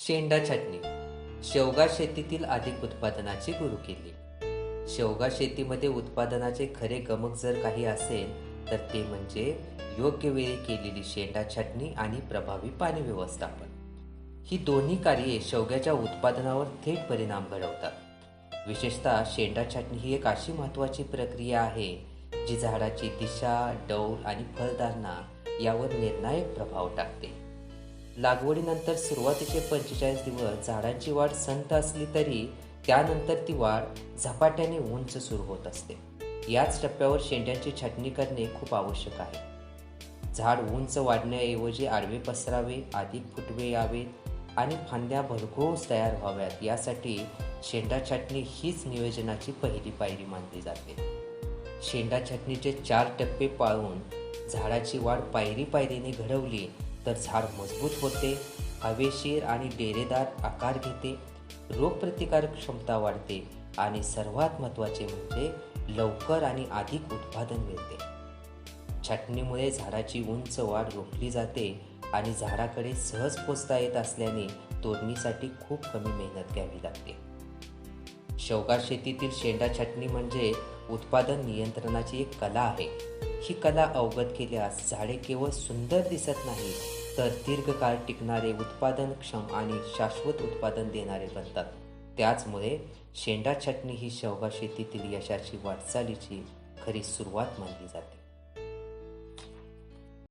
शेंडा छाटणी शेवगा शेतीतील अधिक उत्पादनाची गुरु केली. शेवगा शेतीमध्ये उत्पादनाचे खरे गमक जर काही असेल तर ते म्हणजे योग्य वेळी केलेली शेंडा छाटणी आणि प्रभावी पाणी व्यवस्थापन. ही दोन्ही कार्ये शेवग्याच्या उत्पादनावर थेट परिणाम घडवतात. विशेषतः शेंडा छाटणी ही एक अशी महत्त्वाची प्रक्रिया आहे जी झाडाची दिशा डौल आणि फळधारणा यावर निर्णायक प्रभाव टाकते. लागवडीनंतर सुरुवातीचे पंचेचाळीस दिवस झाडांची वाढ संथ असली तरी त्यानंतर ती वाढ झपाट्याने उंच सुरू होत असते. याच टप्प्यावर शेंड्यांची छाटणी करणे खूप आवश्यक आहे. झाड उंच वाढण्याऐवजी आडवे पसरावे अधिक फुटवे यावेत आणि फांद्या भरघोस तयार व्हाव्यात यासाठी शेंडा छाटणी हीच नियोजनाची पहिली पायरी मानली जाते. शेंडा छाटणीचे चार टप्पे पाळून झाडाची वाढ पायरी पायरीने घडवली तर झाड मजबूत होते हवेशीर आणि डेरेदार आकार घेते रोगप्रतिकारक क्षमता वाढते आणि सर्वात महत्त्वाचे म्हणजे लवकर आणि अधिक उत्पादन मिळते. छाटणीमुळे झाडाची उंच वाढ रोखली जाते आणि झाडाकडे सहज पोचता येत असल्याने तोडणीसाठी खूप कमी मेहनत घ्यावी लागते. शेवगा शेतीतील शेंडा छाटणी म्हणजे उत्पादन नियंत्रणाची एक कला आहे. ही कला अवगत केल्यास झाडे केवळ सुंदर दिसत नाही तर दीर्घकाळ टिकणारे उत्पादनक्षम आणि शाश्वत उत्पादन देणारे बनतात. त्याचमुळे शेंडा छटणी ही शेवगा शेतीतील यशाची वाटचालीची खरी सुरुवात मानली जाते.